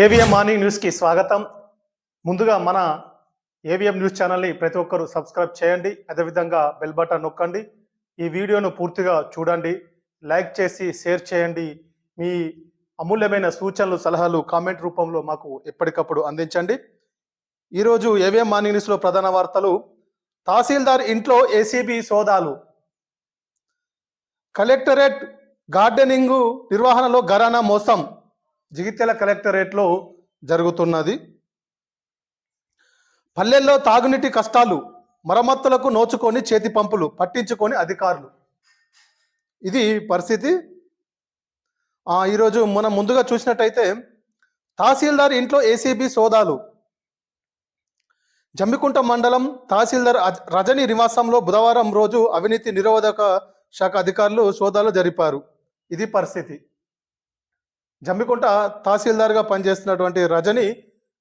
AVM morning న్యూస్కి స్వాగతం. ముందుగా మన ఏవిఎం న్యూస్ ఛానల్ని ప్రతి ఒక్కరూ సబ్స్క్రైబ్ చేయండి. అదేవిధంగా బెల్ బటన్ నొక్కండి. ఈ వీడియోను పూర్తిగా చూడండి. లైక్ చేసి షేర్ చేయండి. మీ అమూల్యమైన సూచనలు సలహాలు కామెంట్ రూపంలో మాకు ఎప్పటికప్పుడు అందించండి. ఈరోజు ఏవిఎం మార్నింగ్ న్యూస్లో ప్రధాన వార్తలు. తహసీల్దార్ ఇంట్లో ఏసీబీ సోదాలు. కలెక్టరేట్ గార్డెనింగ్ నిర్వహణలో గరానా మోసం. జగిత్యాల కలెక్టరేట్లో జరుగుతున్నది. పల్లెల్లో తాగునీటి కష్టాలు మరమ్మతులకు నోచుకొని చేతి పంపులు పట్టించుకొని అధికారులు. ఇది పరిస్థితి. ఈరోజు మనం ముందుగా చూసినట్టయితే తహసీల్దార్ ఇంట్లో ఏసీబీ సోదాలు. జమ్మికుంట మండలం తహసీల్దార్ రజని నివాసంలో బుధవారం రోజు అవినీతి నిరోధక శాఖ అధికారులు సోదాలు జరిపారు. ఇది పరిస్థితి. జమ్మికుంట తహసీల్దార్గా పనిచేస్తున్నటువంటి రజని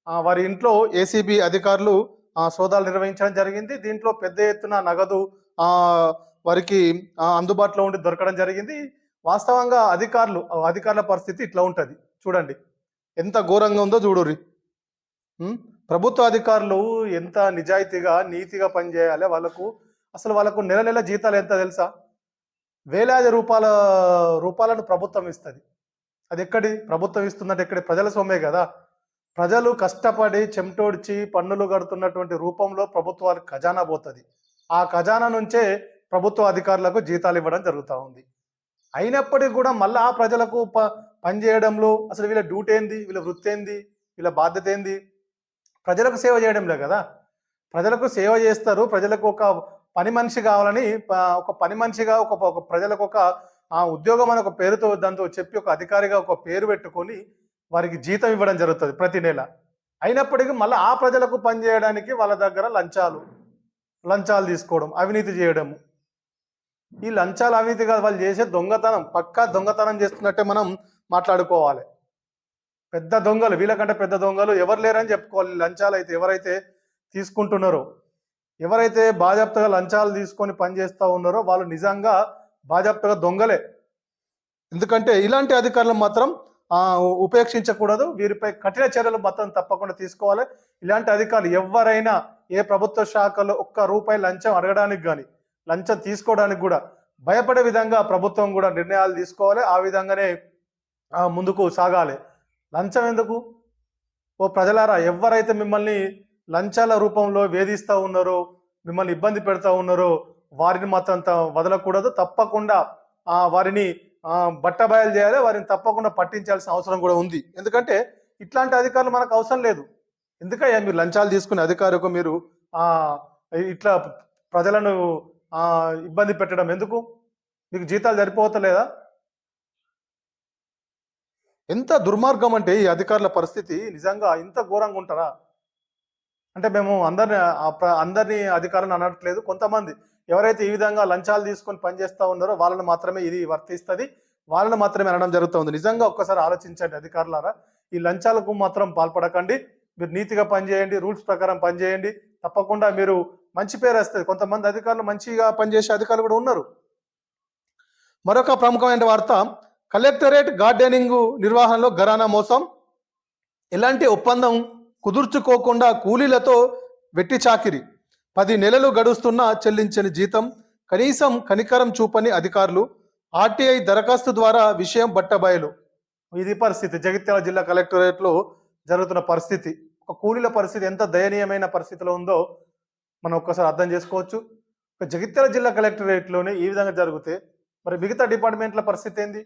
వారి ఇంట్లో ఏసీబీ అధికారులు ఆ, సోదాలు నిర్వహించడం జరిగింది. దీంట్లో పెద్ద ఎత్తున నగదు వారికి అందుబాటులో ఉండి దొరకడం జరిగింది. వాస్తవంగా అధికారులు అధికారుల పరిస్థితి ఇట్లా ఉంటుంది. చూడండి ఎంత ఘోరంగా ఉందో చూడుర్రి. ప్రభుత్వ అధికారులు ఎంత నిజాయితీగా నీతిగా పనిచేయాలి వాళ్ళకు. అసలు వాళ్ళకు నెల నెల జీతాలు ఎంత తెలుసా? వేలాది రూపాయల రూపాయలను ప్రభుత్వం ఇస్తుంది. అది ఎక్కడి ప్రభుత్వం ఇస్తున్నట్టు ఎక్కడి? ప్రజల సొమ్మే కదా. ప్రజలు కష్టపడి చెమటోడ్చి పన్నులు కడుతున్నటువంటి రూపంలో ప్రభుత్వాలకు ఖజానా పోతుంది. ఆ ఖజానా నుంచే ప్రభుత్వ అధికారులకు జీతాలు ఇవ్వడం జరుగుతూ ఉంది. అయినప్పటికీ కూడా మళ్ళీ ఆ ప్రజలకు ప పనిచేయడంలో అసలు వీళ్ళ డ్యూటీ ఏంది వీళ్ళ వృత్తి ఏంది వీళ్ళ బాధ్యత ఏంది ప్రజలకు సేవ చేయడంలే కదా. ప్రజలకు సేవ చేస్తారు. ప్రజలకు ఒక పని మనిషి కావాలని ఒక పని మనిషిగా ఒక ప్రజలకు ఒక ఆ ఉద్యోగం అని ఒక పేరుతో దాంతో చెప్పి ఒక అధికారిగా ఒక పేరు పెట్టుకొని వారికి జీతం ఇవ్వడం జరుగుతుంది ప్రతి నెల. అయినప్పటికీ మళ్ళీ ఆ ప్రజలకు పనిచేయడానికి వాళ్ళ దగ్గర లంచాలు లంచాలు తీసుకోవడం అవినీతి చేయడము ఈ లంచాలు అవినీతి కాదు వాళ్ళు చేసే దొంగతనం పక్కా దొంగతనం చేస్తున్నట్టే మనం మాట్లాడుకోవాలి. పెద్ద దొంగలు వీళ్ళకంటే పెద్ద దొంగలు ఎవరు లేరని చెప్పుకోవాలి. లంచాలు అయితే ఎవరైతే తీసుకుంటున్నారో ఎవరైతే బాధ్యతగా లంచాలు తీసుకొని పనిచేస్తూ ఉన్నారో వాళ్ళు నిజంగా బాజాప్తగా దొంగలే. ఎందుకంటే ఇలాంటి అధికారులు మాత్రం ఉపేక్షించకూడదు. వీరిపై కఠిన చర్యలు మాత్రం తప్పకుండా తీసుకోవాలి. ఇలాంటి అధికారులు ఎవరైనా ఏ ప్రభుత్వ శాఖలో ఒక్క రూపాయి లంచం అడగడానికి కానీ లంచం తీసుకోవడానికి కూడా భయపడే విధంగా ప్రభుత్వం కూడా నిర్ణయాలు తీసుకోవాలి. ఆ విధంగానే ముందుకు సాగాలి. లంచం ఎందుకు? ఓ ప్రజలారా ఎవరైతే మిమ్మల్ని లంచాల రూపంలో వేధిస్తూ ఉన్నారో మిమ్మల్ని ఇబ్బంది పెడతా ఉన్నారో వారిని మాత్రం వదలకూడదు. తప్పకుండా ఆ, వారిని బట్టబయలు చేయాలి. వారిని తప్పకుండా పట్టించాల్సిన అవసరం కూడా ఉంది. ఎందుకంటే ఇట్లాంటి అధికారులు మనకు అవసరం లేదు. ఎందుకయ్యా మీరు లంచాలు తీసుకునే అధికారులకు మీరు ఆ, ఇట్లా ప్రజలను ఆ, ఇబ్బంది పెట్టడం ఎందుకు? మీకు జీతాలు సరిపోతలేదా? ఎంత దుర్మార్గం అంటే ఈ అధికారుల పరిస్థితి. నిజంగా ఇంత ఘోరంగా ఉంటారా? అంటే మేము అందరిని అందరినీ అధికారులను అనట్లేదు. కొంతమంది ఎవరైతే ఈ విధంగా లంచాలు తీసుకొని పనిచేస్తూ ఉన్నారో వాళ్ళని మాత్రమే ఇది వర్తిస్తుంది. వాళ్ళని మాత్రమే అనడం జరుగుతుంది నిజంగా ఒక్కసారి ఆలోచించండి అధికారులారా. ఈ లంచాలకు మాత్రం పాల్పడకండి. మీరు నీతిగా పనిచేయండి రూల్స్ ప్రకారం పనిచేయండి తప్పకుండా మీరు మంచి పేరు వస్తుంది. కొంతమంది అధికారులు మంచిగా పనిచేసే అధికారులు కూడా ఉన్నారు. మరొక ప్రముఖమైన వార్త కలెక్టరేట్ గార్డెనింగ్ నిర్వహణలో గరానా మోసం. ఎలాంటి ఒప్పందం కుదుర్చుకోకుండా కూలీలతో వెట్టి చాకిరి. పది నెలలు గడుస్తున్నా చెల్లించని జీతం కనీసం కనికరం చూపని అధికారులు ఆర్టీఐ దరఖాస్తు ద్వారా విషయం బట్టబయలు. ఇది పరిస్థితి. జగిత్యాల జిల్లా కలెక్టరేట్లో జరుగుతున్న పరిస్థితి. ఒక కూలీల పరిస్థితి ఎంత దయనీయమైన పరిస్థితిలో ఉందో మనం ఒక్కసారి అర్థం చేసుకోవచ్చు. జగిత్యాల జిల్లా కలెక్టరేట్లోనే ఈ విధంగా జరిగితే మరి మిగతా డిపార్ట్మెంట్ల పరిస్థితి ఏంది?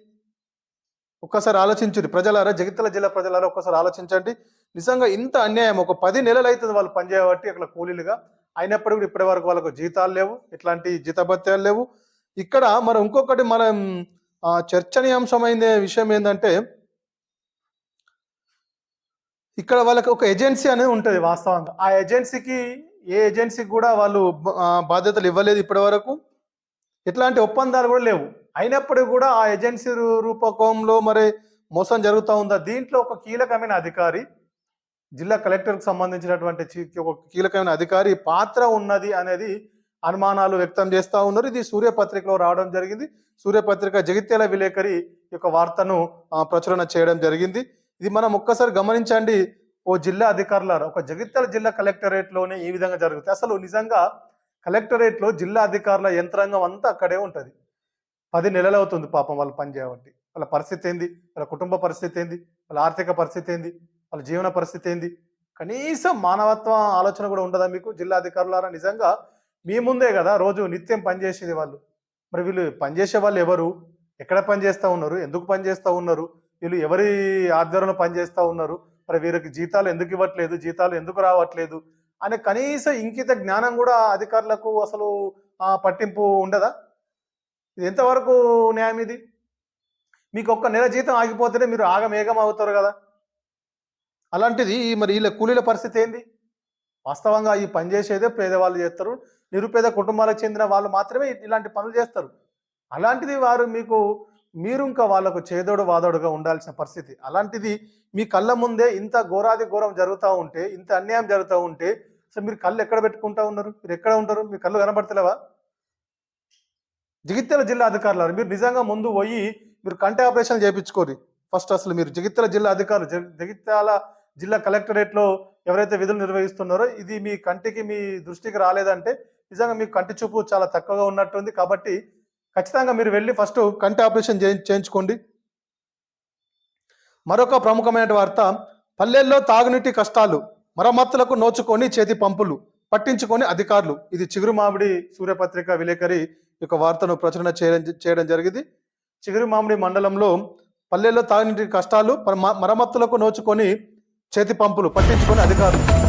ఒక్కసారి ఆలోచించండి. ప్రజలారా జగిత్యాల జిల్లా ప్రజలారా ఒక్కసారి ఆలోచించండి. నిజంగా ఇంత అన్యాయం ఒక పది నెలలు అవుతుంది వాళ్ళు పనిచేయబట్టి అక్కడ కూలీలుగా. అయినప్పటికీ కూడా ఇప్పటి వరకు వాళ్ళకు జీతాలు లేవు ఇట్లాంటి జీతభత్యాలు లేవు. ఇక్కడ మనం ఇంకొకటి మనం చర్చనీయాంశమైన విషయం ఏంటంటే ఇక్కడ వాళ్ళకి ఒక ఏజెన్సీ అనేది ఉంటుంది వాస్తవంగా. ఆ ఏజెన్సీకి ఏ ఏజెన్సీకి కూడా వాళ్ళు బాధ్యతలు ఇవ్వలేదు ఇప్పటి వరకు. ఇట్లాంటి ఒప్పందాలు కూడా లేవు. అయినప్పటికీ కూడా ఆ ఏజెన్సీ రూపకంలో మరి మోసం జరుగుతూ ఉందా? దీంట్లో ఒక కీలకమైన అధికారి జిల్లా కలెక్టర్కు సంబంధించినటువంటి చీ- ఒక కీలకమైన అధికారి పాత్ర ఉన్నది అనేది అనుమానాలు వ్యక్తం చేస్తూ ఉన్నారు. ఇది సూర్యపత్రికలో రావడం జరిగింది. సూర్యపత్రిక జగిత్యాల విలేకరి యొక్క వార్తను ప్రచురణ చేయడం జరిగింది. ఇది మనం ఒక్కసారి గమనించండి. ఓ జిల్లా అధికారులారు ఒక జగిత్యాల జిల్లా కలెక్టరేట్లోనే ఈ విధంగా జరుగుతుంది. అసలు నిజంగా కలెక్టరేట్లో జిల్లా అధికారుల యంత్రాంగం అంతా అక్కడే ఉంటుంది. పది నెలలు అవుతుంది పాపం వాళ్ళు పనిచేయబట్టి. వాళ్ళ పరిస్థితి ఏంది? వాళ్ళ కుటుంబ పరిస్థితి ఏంది? వాళ్ళ ఆర్థిక పరిస్థితి ఏంది? వాళ్ళ జీవన పరిస్థితి ఏంది? కనీసం మానవత్వ ఆలోచన కూడా ఉండదా మీకు? జిల్లా అధికారులారా నిజంగా మీ ముందే కదా రోజు నిత్యం పనిచేసేది వాళ్ళు. మరి వీళ్ళు పనిచేసే వాళ్ళు ఎవరు? ఎక్కడ పనిచేస్తూ ఉన్నారు? ఎందుకు పనిచేస్తూ ఉన్నారు? వీళ్ళు ఎవరి ఆధ్వర్యంలో పనిచేస్తూ ఉన్నారు? మరి వీరికి జీతాలు ఎందుకు ఇవ్వట్లేదు? జీతాలు ఎందుకు రావట్లేదు? అనే కనీస ఇంకిత జ్ఞానం కూడా అధికారులకు అసలు పట్టింపు ఉండదా? ఇది ఎంతవరకు న్యాయం ఇది? మీకు ఒక్క నెల జీతం ఆగిపోతేనే మీరు ఆగమేగం అవుతారు కదా. అలాంటిది మరి వీళ్ళ కూలీల పరిస్థితి ఏంది? వాస్తవంగా ఈ పని చేసేదే పేదవాళ్ళు చేస్తారు. నిరుపేద కుటుంబాలకు చెందిన వాళ్ళు మాత్రమే ఇలాంటి పనులు చేస్తారు. అలాంటిది వారు మీకు మీరు ఇంకా వాళ్ళకు చేదోడు వాదోడుగా ఉండాల్సిన పరిస్థితి. అలాంటిది మీ కళ్ళ ముందే ఇంత ఘోరాది ఘోరం జరుగుతూ ఉంటే ఇంత అన్యాయం జరుగుతూ ఉంటే అసలు మీరు కళ్ళు ఎక్కడ పెట్టుకుంటా ఉన్నారు? మీరు ఎక్కడ ఉంటారు? మీ కళ్ళు కనబడతలేవా? జగిత్యాల జిల్లా అధికారులు మీరు నిజంగా ముందు పోయి మీరు కంటి ఆపరేషన్ చేయించుకోరు. ఫస్ట్ అసలు మీరు జగిత్యాల జిల్లా అధికారులు జగిత్యాల జిల్లా కలెక్టరేట్లో ఎవరైతే విధులు నిర్వహిస్తున్నారో ఇది మీ కంటికి మీ దృష్టికి రాలేదంటే నిజంగా మీ కంటి చూపు చాలా తక్కువగా ఉన్నట్టుంది. కాబట్టి ఖచ్చితంగా మీరు వెళ్ళి ఫస్ట్ కంటి ఆపరేషన్ చేయించుకోండి. మరొక ప్రముఖమైన వార్త పల్లెల్లో తాగునీటి కష్టాలు మరమ్మతులకు నోచుకొని చేతి పంపులు పట్టించుకొని అధికారులు. ఇది చిగురు మామిడి సూర్యపత్రిక విలేకరి యొక్క వార్తను ప్రచురణ చేయడం చేయడం జరిగింది. చిగురు మామిడి మండలంలో పల్లెల్లో తాగునీటి కష్టాలు మరమ్మతులకు నోచుకొని చేతి పంపులు పట్టించుకొని అధికారులు